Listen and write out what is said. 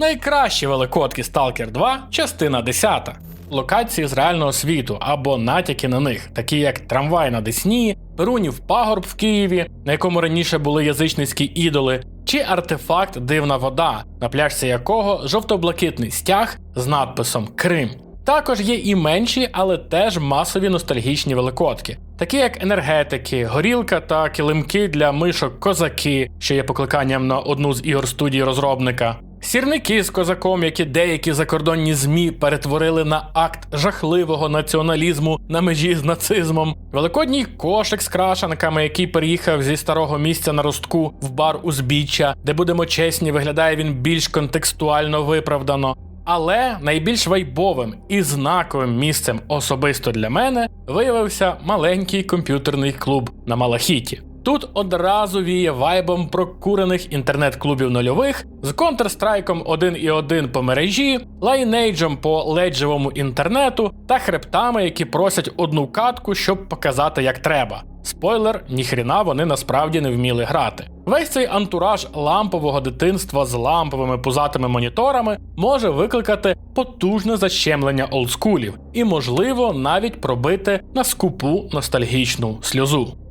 Найкращі великодки Stalker 2, частина 10. Локації з реального світу або натяки на них, такі як трамвай на Десні, Перунів пагорб в Києві, на якому раніше були язичницькі ідоли, чи артефакт Дивна вода, на пляжці якого жовто-блакитний стяг з надписом Крим. Також є і менші, але теж масові ностальгічні великодки, такі як енергетики, горілка та килимки для мишок козаки, що є покликанням на одну з ігор студії розробника. Сірники з козаком, які деякі закордонні змі перетворили на акт жахливого націоналізму на межі з нацизмом, великодній кошик з крашанками, який переїхав зі старого місця на ростку в бар узбіччя, де будемо чесні, виглядає він більш контекстуально виправдано. Але найбільш вайбовим і знаковим місцем особисто для мене виявився маленький комп'ютерний клуб на Малахіті. Тут одразу віє вайбом прокурених інтернет-клубів нульових з Counter-Strike 1.1 по мережі, лайнейджем по леджевому інтернету та хребтами, які просять одну катку, щоб показати як треба. Спойлер, ніхріна вони насправді не вміли грати. Весь цей антураж лампового дитинства з ламповими пузатими моніторами може викликати потужне защемлення олдскулів і, можливо, навіть пробити на скупу ностальгічну сльозу.